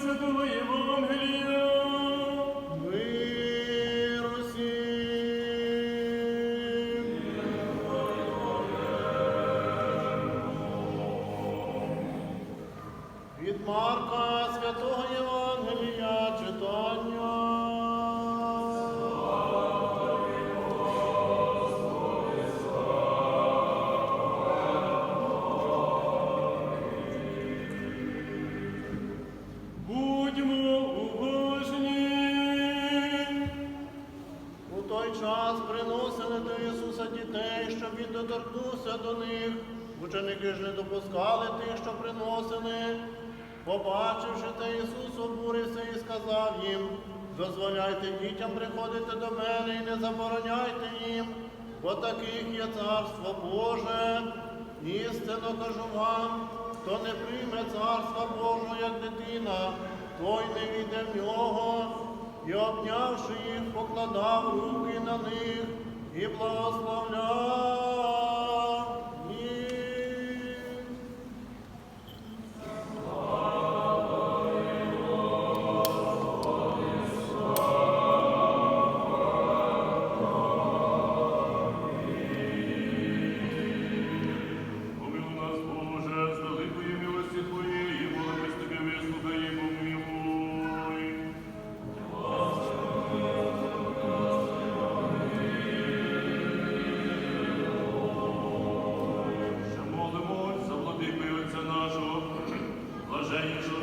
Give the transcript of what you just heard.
Святого Євангелія. Від Марка час приносили до Ісуса дітей, щоб він доторкнувся до них. Ученики ж не допускали тих, що приносили. Побачивши те, Ісус обурився і сказав їм, дозволяйте дітям приходити до мене і не забороняйте їм, бо таких є царство Боже. Істинно кажу вам, хто не прийме царства Божого, як дитина, той не війде в нього і обнявши їх, покладав руки на них. блаженнішого